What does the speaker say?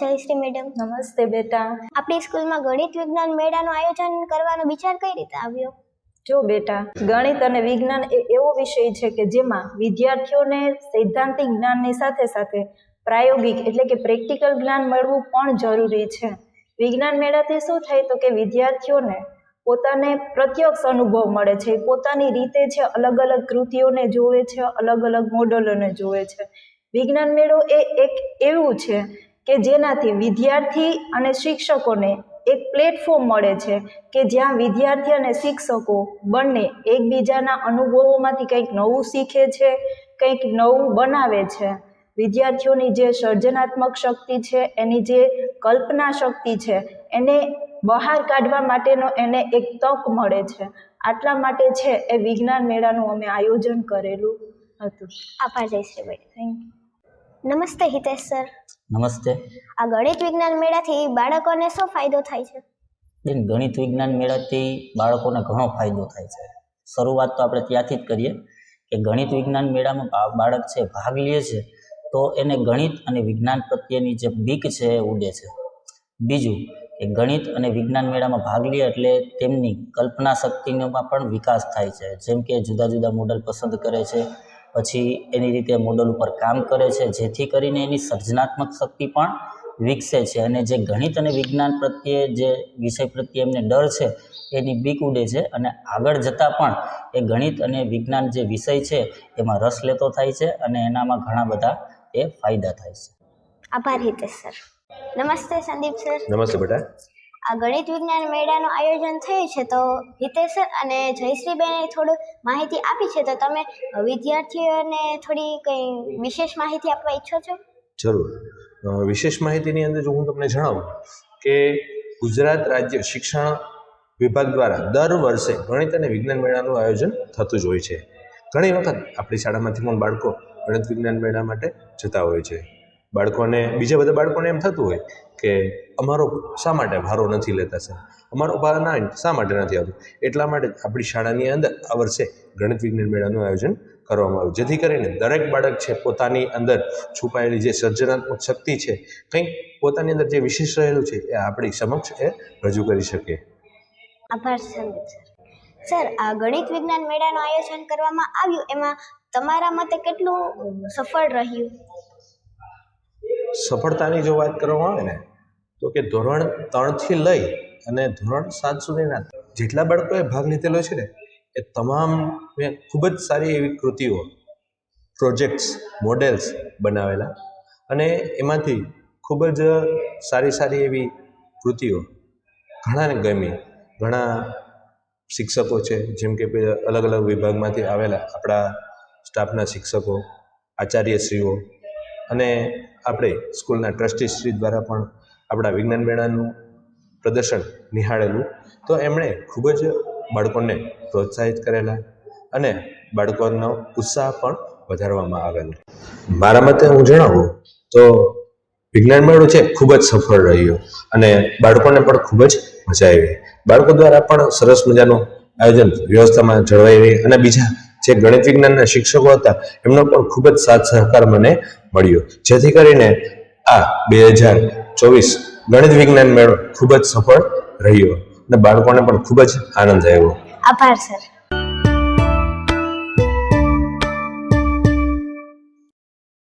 જયશ્રી madam. નમસ્તે બેટા. આપણી સ્કૂલમાં ગણિત વિજ્ઞાન મેળાનું આયોજન કરવાનો વિચાર કઈ રીતે આવ્યો? જો બેટા ગણિત અને વિજ્ઞાન એ એવો વિષય છે કે જેમાં વિદ્યાર્થીઓને સૈદ્ધાંતિક જ્ઞાનની સાથે સાથે પ્રાયોગિક એટલે કે પ્રેક્ટિકલ જ્ઞાન મળવું પણ જરૂરી છે. વિજ્ઞાન મેળાથી શું થાય તો કે વિદ્યાર્થીઓને પોતાને પ્રત્યક્ષ અનુભવ મળે છે. પોતાની રીતે છે અલગ અલગ કૃતિઓને જોવે છે અલગ અલગ મોડલોને જોવે છે. વિજ્ઞાન મેળો એ એક એવું છે કે જેનાથી વિદ્યાર્થી અને શિક્ષકોને એક પ્લેટફોર્મ મળે છે કે જ્યાં વિદ્યાર્થી અને શિક્ષકો બંને એકબીજાના અનુભવોમાંથી કંઈક નવું શીખે છે કંઈક નવું બનાવે છે. વિદ્યાર્થીઓની જે સર્જનાત્મક શક્તિ છે એની જે કલ્પના શક્તિ છે એને બહાર કાઢવા માટેનો એને એક તક મળે છે. આટલા માટે છે એ વિજ્ઞાન મેળાનું અમે આયોજન કરેલું હતું. આભાર જયશ્રી ભાઈ. થેન્ક યુ નમસ્તે હિતેશ સર. નમસ્તે. આ ગણિત વિજ્ઞાન મેળાથી બાળકોને શું ફાયદો થાય છે? બેન ગણિત વિજ્ઞાન મેળાથી બાળકોને ઘણો ફાયદો થાય છે. શરૂઆત તો આપણે ત્યાંથી જ કરીએ કે ગણિત વિજ્ઞાન મેળામાં બાળક છે ભાગ લે છે તો એને ગણિત અને વિજ્ઞાન પ્રત્યેની જે બીક છે એ ઉડે છે. બીજું કે ગણિત અને વિજ્ઞાન મેળામાં ભાગ લે એટલે તેમની કલ્પના શક્તિમાં પણ વિકાસ થાય છે. જેમ કે જુદા જુદા મોડલ પસંદ કરે છે પછી એની રીતે મોડલ ઉપર કામ કરે છે જેથી કરીને એની સર્જનાત્મક શક્તિ પણ વિકસે છે. અને જે ગણિત અને વિજ્ઞાન પ્રત્યે જે વિષય પ્રત્યે એમને ડર છે એની બીક ઉડે છે. અને આગળ જતાં પણ એ ગણિત અને વિજ્ઞાન જે વિષય છે એમાં રસ લેતો થાય છે અને એનામાં ઘણા બધા એ ફાયદા થાય છે. આભાર હિતેશ સર. નમસ્તે સંદીપ સર. નમસ્તે બેટા. આ ગણિત વિજ્ઞાન મેળાનું આયોજન થયું છે, તો હિતેશ અને જયશ્રીબેને થોડું માહિતી આપી છે, તો તમે વિદ્યાર્થીઓને થોડી કંઈ વિશેષ માહિતી આપવા ઈચ્છો છો? જરૂર. વિશેષ માહિતીની અંદર જો હું તમને જણાવું કે ગુજરાત રાજ્ય શિક્ષણ વિભાગ દ્વારા દર વર્ષે ગણિત અને વિજ્ઞાન મેળાનું આયોજન થતું જ હોય છે. ઘણી વખત આપણી શાળામાંથી પણ બાળકો ગણિત વિજ્ઞાન મેળા માટે જતા હોય છે. બાળકોને, બીજા બધા બાળકોને એમ થતું હોય કે અમારો શા માટે ભારો નથી લેતા સર? અમારો ભાર ના શા માટે નથી આવતું? એટલા માટે આપણી શાળાની અંદર આ વર્ષે ગણિત વિજ્ઞાન મેળાનું આયોજન કરવામાં આવ્યું. જેથી કરીને દરેક બાળક છે પોતાની અંદર છુપાયેલી જે સર્જનાત્મક શક્તિ છે, કંઈક પોતાની અંદર જે વિશેષ રહેલું છે, એ આપણી સમક્ષ એ રજૂ કરી શકે આભાર સર, આ ગણિત વિજ્ઞાન મેળાનું આયોજન કરવામાં આવ્યું, એમાં તમારા મતે કેટલું સફળ રહ્યું? સફળતાની જો વાત કરવામાં આવે ને, તો કે ધોરણ ત્રણથી લઈ અને ધોરણ સાત સુધીના જેટલા બાળકોએ ભાગ લીધેલો છે ને, એ તમામ મેં ખૂબ જ સારી એવી કૃતિઓ, પ્રોજેક્ટ્સ, મોડેલ્સ બનાવેલા અને એમાંથી ખૂબ જ સારી સારી એવી કૃતિઓ ઘણાને ગમી. ઘણા શિક્ષકો છે, જેમ કે અલગ અલગ વિભાગમાંથી આવેલા આપણા સ્ટાફના શિક્ષકો, આચાર્યશ્રીઓ અને આપણે સ્કૂલના ટ્રસ્ટીશ્રી દ્વારા પણ આપણા વિજ્ઞાન મેળાનું પ્રદર્શન નિહાળેલું. તો એમણે ખૂબ જ બાળકોને પ્રોત્સાહિત કરેલા અને બાળકોનો ઉત્સાહ પણ વધારવામાં આવેલો. મારા મતે હું જણાવું તો વિજ્ઞાન મેળો છે ખૂબ જ સફળ રહ્યો અને બાળકોને પણ ખૂબ જ મજા આવી. બાળકો દ્વારા પણ સરસ મજાનું આયોજન વ્યવસ્થામાં જળવાઈ રહી અને બીજા જે ગણિત વિજ્ઞાનના શિક્ષકો હતા, એમનો પણ ખૂબ જ સાથ સહકાર મને મળ્યો. જેથી કરીને આ બે હજાર ચોવીસ ગણિત વિજ્ઞાન મેળો ખૂબ જ સફળ રહ્યો અને બાળકોને પણ ખૂબ જ આનંદ આવ્યો. આભાર, સર.